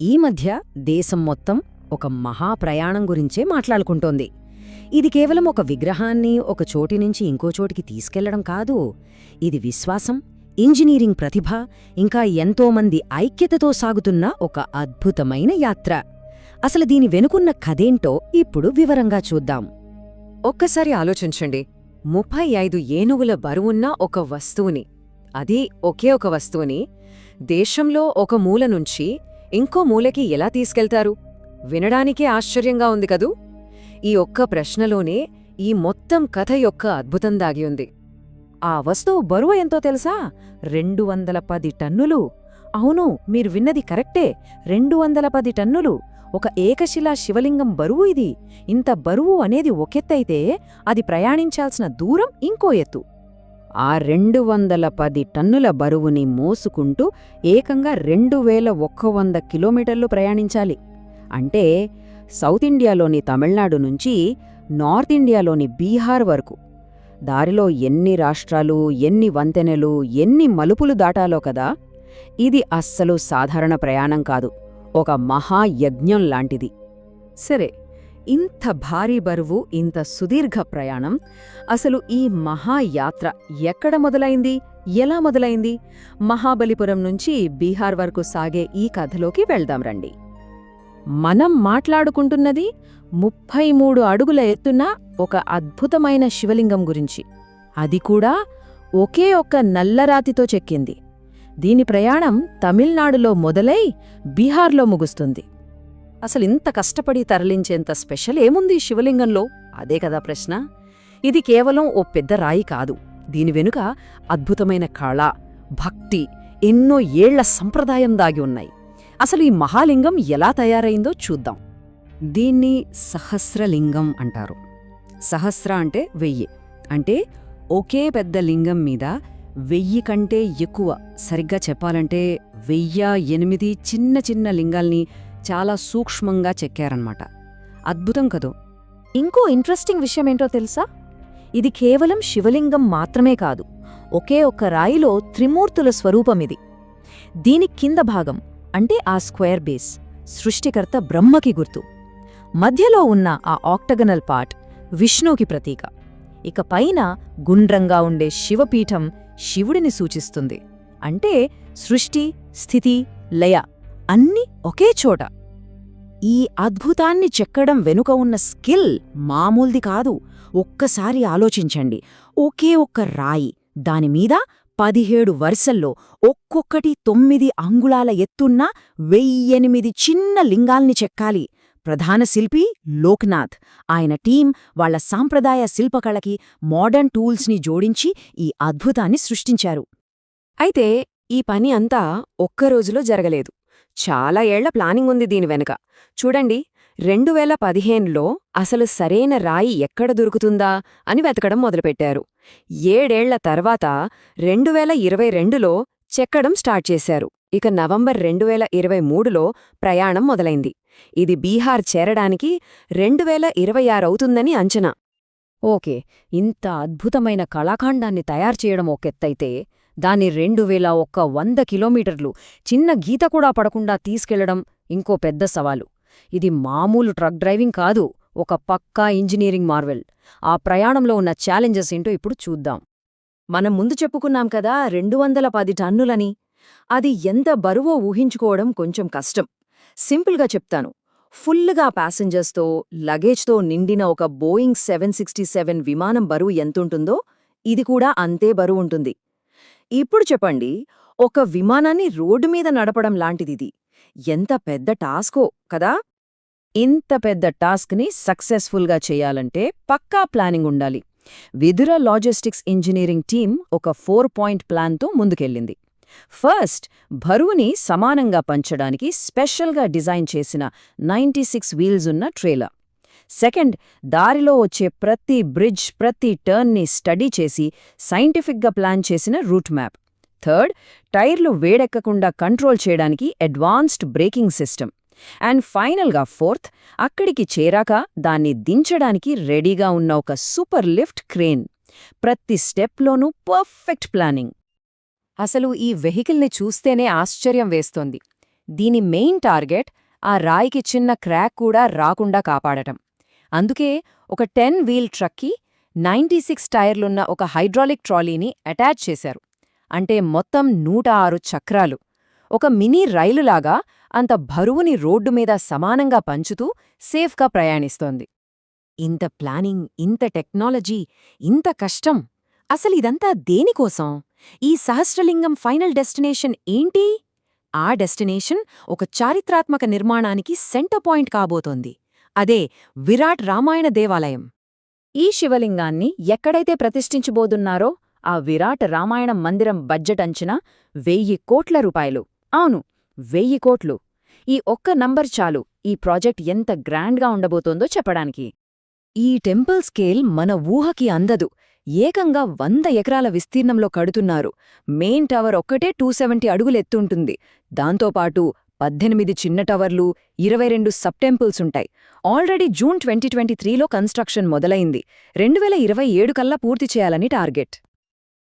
ఈ మధ్య దేశం మొత్తం ఒక మహాప్రయాణం గురించే మాట్లాడుకుంటోంది. ఇది కేవలం ఒక విగ్రహాన్ని ఒక చోటి నుంచి ఇంకో చోటికి తీసుకెళ్ళడం కాదు. ఇది విశ్వాసం ఇంజనీరింగ్ ప్రతిభ ఇంకా ఎంతోమంది ఐక్యతతో సాగుతున్న ఒక అద్భుతమైన యాత్ర. అసలు దీని వెనుకున్న కథేంటో ఇప్పుడు వివరంగా చూద్దాం. ఒక్కసారి ఆలోచించండి. ముప్పై ఐదు ఏనుగుల బరువున్న ఒక వస్తువుని అది ఒకే ఒక వస్తువుని దేశంలో ఒక మూల నుంచి ఇంకో మూలకి ఎలా తీసుకెళ్తారు? వినడానికే ఆశ్చర్యంగా ఉంది కదూ? ఈ ఒక్క ప్రశ్నలోనే ఈ మొత్తం కథ యొక్క అద్భుతం దాగి ఉంది. ఆ వస్తువు బరువు ఎంతో తెలుసా? రెండు వందల పది టన్నులు. అవును మీరు విన్నది కరెక్టే. రెండు వందల పది టన్నులు. ఒక ఏకశిలా శివలింగం బరువు ఇది. ఇంత బరువు అనేది ఒకెత్తైతే అది ప్రయాణించాల్సిన దూరం ఇంకో ఎత్తు. ఆ రెండు వందల పది టన్నుల బరువుని మోసుకుంటూ ఏకంగా రెండు వేల ఒక్క వంద కిలోమీటర్లు ప్రయాణించాలి. అంటే సౌత్ ఇండియాలోని తమిళనాడు నుంచి నార్త్ ఇండియాలోని బీహార్ వరకు. దారిలో ఎన్ని రాష్ట్రాలు ఎన్ని వంతెనలు ఎన్ని మలుపులు దాటాలో కదా? ఇది అస్సలు సాధారణ ప్రయాణం కాదు. ఒక మహాయజ్ఞం లాంటిది. సరే ఇంత భారీ బరువు ఇంత సుదీర్ఘ ప్రయాణం. అసలు ఈ మహాయాత్ర ఎక్కడ మొదలైంది? ఎలా మొదలైంది? మహాబలిపురం నుంచి బీహార్ వరకు సాగే ఈ కథలోకి వెళ్దాం రండి. మనం మాట్లాడుకుంటున్నది ముప్పై మూడు అడుగుల ఎత్తున్న ఒక అద్భుతమైన శివలింగం గురించి. అది కూడా ఒకే ఒక్క నల్లరాతితో చెక్కింది. దీని ప్రయాణం తమిళనాడులో మొదలై బీహార్లో ముగుస్తుంది. అసలు ఇంత కష్టపడి తరలించేంత స్పెషల్ ఏముంది శివలింగంలో? అదే కదా ప్రశ్న. ఇది కేవలం ఓ పెద్ద రాయి కాదు. దీని వెనుక అద్భుతమైన కళ భక్తి ఎన్నో ఏళ్ళ సంప్రదాయం దాగి ఉన్నాయి. అసలు ఈ మహాలింగం ఎలా తయారైందో చూద్దాం. దీన్ని సహస్రలింగం అంటారు. సహస్ర అంటే వెయ్యి. అంటే ఒకే పెద్ద లింగం మీద వెయ్యి కంటే ఎక్కువ సరిగ్గా చెప్పాలంటే వెయ్య ఎనిమిది చిన్న చిన్న లింగాల్ని చాలా సూక్ష్మంగా చెక్కారన్నమాట. అద్భుతం కదూ? ఇంకో ఇంట్రెస్టింగ్ విషయమేంటో తెలుసా? ఇది కేవలం శివలింగం మాత్రమే కాదు ఒకే ఒక్క రాయిలో త్రిమూర్తుల స్వరూపమిది. దీని కింద భాగం అంటే ఆ స్క్వేర్ బేస్ సృష్టికర్త బ్రహ్మకి గుర్తు. మధ్యలో ఉన్న ఆ ఆక్టగనల్ పార్ట్ విష్ణుకి ప్రతీక. ఇక పైన గుండ్రంగా ఉండే శివపీఠం శివుడిని సూచిస్తుంది. అంటే సృష్టి స్థితి లయ. అన్నీ ఒకే చోట. ఈ అద్భుతాన్ని చెక్కడం వెనుక ఉన్న స్కిల్ మామూల్ది కాదు. ఒక్కసారి ఆలోచించండి. ఒకే ఒక్క రాయి దానిమీద పదిహేడు వరుసల్లో ఒక్కొక్కటి తొమ్మిది అంగుళాల ఎత్తున్న వెయ్యెనిమిది చిన్న లింగాల్ని చెక్కాలి. ప్రధాన శిల్పి లోక్నాథ్. ఆయన టీం వాళ్ళ సాంప్రదాయ శిల్పకళకి మోడర్న్ టూల్స్ని జోడించి ఈ అద్భుతాన్ని సృష్టించారు. అయితే ఈ పని అంతా ఒక్క రోజులో జరగలేదు. చాలా ఏళ్ళ ప్లానింగ్ ఉంది దీని వెనక. చూడండి రెండు వేల పదిహేనులో అసలు సరైన రాయి ఎక్కడ దొరుకుతుందా అని వెతకడం మొదలుపెట్టారు. ఏడేళ్ళ తర్వాత రెండు వేల ఇరవై రెండులో చెక్కడం స్టార్ట్ చేశారు. ఇక నవంబర్ రెండు వేల ఇరవై మూడులో ప్రయాణం మొదలైంది. ఇది బీహార్ చేరడానికి రెండు వేల ఇరవై ఆరవుతుందని అంచనా. ఓకే ఇంత అద్భుతమైన కళాఖండాన్ని తయారు చేయడం ఒకెత్తైతే దాన్ని రెండు వేల ఒక్క వంద కిలోమీటర్లు. చిన్న గీత కూడా పడకుండా తీసుకెళ్ళడం ఇంకో పెద్ద సవాలు. ఇది మామూలు ట్రక్ డ్రైవింగ్ కాదు ఒక పక్కా ఇంజనీరింగ్ మార్వెల్. ఆ ప్రయాణంలో ఉన్న ఛాలెంజెస్ ఏంటో ఇప్పుడు చూద్దాం. మనం ముందు చెప్పుకున్నాం కదా రెండు వందల పది టన్నులని. అది ఎంత బరువో ఊహించుకోవడం కొంచెం కష్టం. సింపుల్గా చెప్తాను. ఫుల్లుగా ప్యాసింజర్స్తో లగేజ్తో నిండిన ఒక బోయింగ్ సెవెన్ సిక్స్టీ సెవెన్ విమానం బరువు ఎంతుంటుందో ఇది కూడా అంతే బరువుంటుంది ఇప్పుడు చెప్పండి ఒక విమానాన్ని రోడ్డు మీద నడపడం లాంటిదిది. ఎంత పెద్ద టాస్కో కదా? ఇంత పెద్ద టాస్క్ని సక్సెస్ఫుల్గా చేయాలంటే పక్కా ప్లానింగ్ ఉండాలి. విధుర లాజిస్టిక్స్ ఇంజనీరింగ్ టీం ఒక ఫోర్ పాయింట్ ప్లాన్తో ముందుకెళ్ళింది. ఫస్ట్ బరువుని సమానంగా పంచడానికి స్పెషల్గా డిజైన్ చేసిన నైంటీ సిక్స్ వీల్స్ ఉన్న ట్రేలర్. సెకండ్ దారిలో వచ్చే ప్రతి బ్రిడ్జ్ ప్రతి టర్న్ని స్టడీ చేసి సైంటిఫిక్గా ప్లాన్ చేసిన రూట్ మ్యాప్. థర్డ్ టైర్లు వేడెక్కకుండా కంట్రోల్ చేయడానికి అడ్వాన్స్డ్ బ్రేకింగ్ సిస్టమ్. అండ్ ఫైనల్గా ఫోర్త్ అక్కడికి చేరాక దాన్ని దించడానికి రెడీగా ఉన్న ఒక సూపర్ లిఫ్ట్ క్రేన్. ప్రతి స్టెప్లోనూ పర్ఫెక్ట్ ప్లానింగ్. అసలు ఈ వెహికల్ని చూస్తేనే ఆశ్చర్యం వేస్తోంది. దీని మెయిన్ టార్గెట్ ఆ రాయికి చిన్న క్రాక్ కూడా రాకుండా కాపాడటం. అందుకే ఒక టెన్ వీల్ ట్రక్కి నైంటీ సిక్స్ టైర్లున్న ఒక హైడ్రాలిక్ ట్రాలీని అటాచ్ చేశారు. అంటే మొత్తం నూట ఆరు చక్రాలు. ఒక మినీ రైలులాగా అంత బరువుని రోడ్డు మీద సమానంగా పంచుతూ సేఫ్గా ప్రయాణిస్తోంది. ఇంత ప్లానింగ్ ఇంత టెక్నాలజీ ఇంత కష్టం. అసలిదంతా దేనికోసం? ఈ సహస్రలింగం ఫైనల్ డెస్టినేషన్ ఏంటి? ఆ డెస్టినేషన్ ఒక చారిత్రాత్మక నిర్మాణానికి సెంటర్ పాయింట్ కాబోతోంది. అదే విరాట్ రామాయణ దేవాలయం. ఈ శివలింగాన్ని ఎక్కడైతే ప్రతిష్ఠించబోతున్నారో ఆ విరాట్ రామాయణ మందిరం బడ్జెట్ అంచనా వెయ్యి కోట్ల రూపాయలు. అవును వెయ్యి కోట్లు. ఈ ఒక్క నంబర్ చాలు. ఈ ప్రాజెక్ట్ ఎంత గ్రాండ్గా ఉండబోతోందో చెప్పడానికి. ఈ టెంపుల్ స్కేల్ మన ఊహకి అందదు. ఏకంగా వంద ఎకరాల విస్తీర్ణంలో కడుతున్నారు. మెయిన్ టవర్ ఒక్కటే టూ సెవెంటీ అడుగులెత్తుంటుంది దాంతోపాటు పద్దెనిమిది చిన్న టవర్లు ఇరవై రెండు సబ్ టెంపుల్స్ ఉంటాయి. ఆల్రెడీ జూన్ ట్వంటీ ట్వంటీ త్రీలో కన్స్ట్రక్షన్ మొదలైంది. రెండు వేల ఇరవై ఏడు కల్లా పూర్తి చేయాలని టార్గెట్.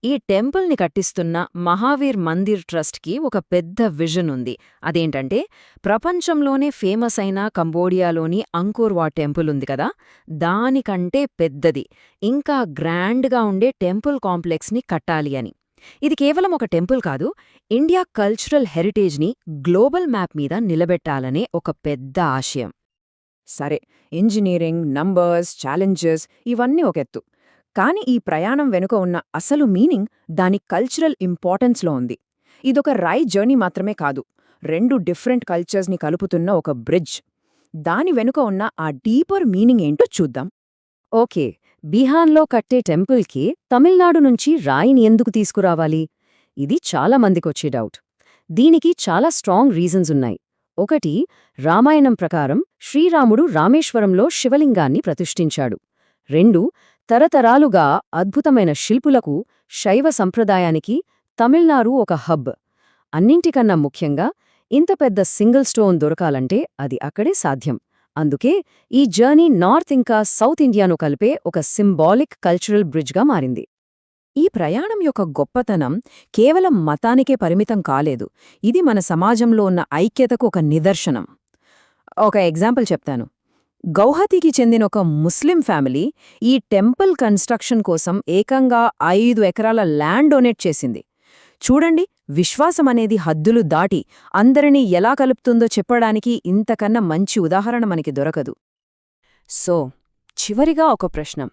ఈ టెంపుల్ని కట్టిస్తున్న మహావీర్ మందిర్ ట్రస్ట్కి ఒక పెద్ద విజన్ ఉంది. అదేంటంటే ప్రపంచంలోనే ఫేమస్ అయిన కంబోడియాలోని అంకోర్వా టెంపుల్ ఉంది కదా? దానికంటే పెద్దది. ఇంకా గ్రాండ్గా ఉండే టెంపుల్ కాంప్లెక్స్ని కట్టాలి అని. ఇది కేవలం ఒక టెంపుల్ కాదు ఇండియా కల్చరల్ హెరిటేజ్ని గ్లోబల్ మ్యాప్ మీద నిలబెట్టాలనే ఒక పెద్ద ఆశయం. సరే ఇంజనీరింగ్ నంబర్స్ ఛాలెంజెస్ ఇవన్నీ ఒకెత్తు కాని ఈ ప్రయాణం వెనుక ఉన్న అసలు మీనింగ్ దాని కల్చరల్ ఇంపార్టెన్స్లో ఉంది. ఇదొక రై జర్నీ మాత్రమే కాదు రెండు డిఫరెంట్ కల్చర్స్ని కలుపుతున్న ఒక బ్రిడ్జ్. దాని వెనుక ఉన్న ఆ డీపర్ మీనింగ్ ఏంటో చూద్దాం. ఓకే బీహాన్లో కట్టే టెంపుల్కి తమిళనాడు నుంచి రాయిని ఎందుకు తీసుకురావాలి? ఇది చాలా మందికొచ్చే డౌట్. దీనికి చాలా స్ట్రాంగ్ రీజన్స్ ఉన్నాయి. ఒకటి రామాయణం ప్రకారం శ్రీరాముడు రామేశ్వరంలో శివలింగాన్ని ప్రతిష్ఠించాడు. రెండు తరతరాలుగా అద్భుతమైన శిల్పులకు శైవ సంప్రదాయానికి తమిళనాడు ఒక హబ్. అన్నింటికన్నా ముఖ్యంగా ఇంత పెద్ద సింగిల్ స్టోన్ దొరకాలంటే అది అక్కడే సాధ్యం. అందుకే ఈ జర్నీ నార్త్ ఇంకా సౌత్ ఇండియాను కలిపే ఒక సింబాలిక్ కల్చరల్ బ్రిడ్జ్గా మారింది. ఈ ప్రయాణం యొక్క గొప్పతనం కేవలం మతానికే పరిమితం కాలేదు. ఇది మన సమాజంలో ఉన్న ఐక్యతకు ఒక నిదర్శనం. ఒక ఎగ్జాంపుల్ చెప్తాను. గౌహతికి చెందిన ఒక ముస్లిం ఫ్యామిలీ ఈ టెంపుల్ కన్స్ట్రక్షన్ కోసం ఏకంగా ఐదు ఎకరాల ల్యాండ్ డొనేట్ చేసింది. చూడండి విశ్వాసం అనేది హద్దులు దాటి అందరినీ ఎలా కలుపుతుందో చెప్పడానికి ఇంతకన్నా మంచి ఉదాహరణ మనకి దొరకదు. సో చివరిగా ఒక ప్రశ్నం.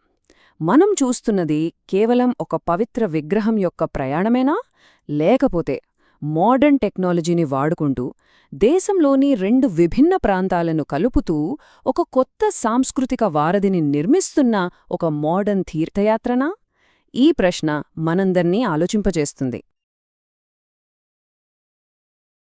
మనం చూస్తున్నది కేవలం ఒక పవిత్ర విగ్రహం యొక్క ప్రయాణమేనా? లేకపోతే మోడర్న్ టెక్నాలజీని వాడుకుంటూ దేశంలోని రెండు విభిన్న ప్రాంతాలను కలుపుతూ ఒక కొత్త సాంస్కృతిక వారధిని నిర్మిస్తున్న ఒక మోడర్న్ తీర్థయాత్రనా? ఈ ప్రశ్న మనందర్నీ ఆలోచింపజేస్తుంది.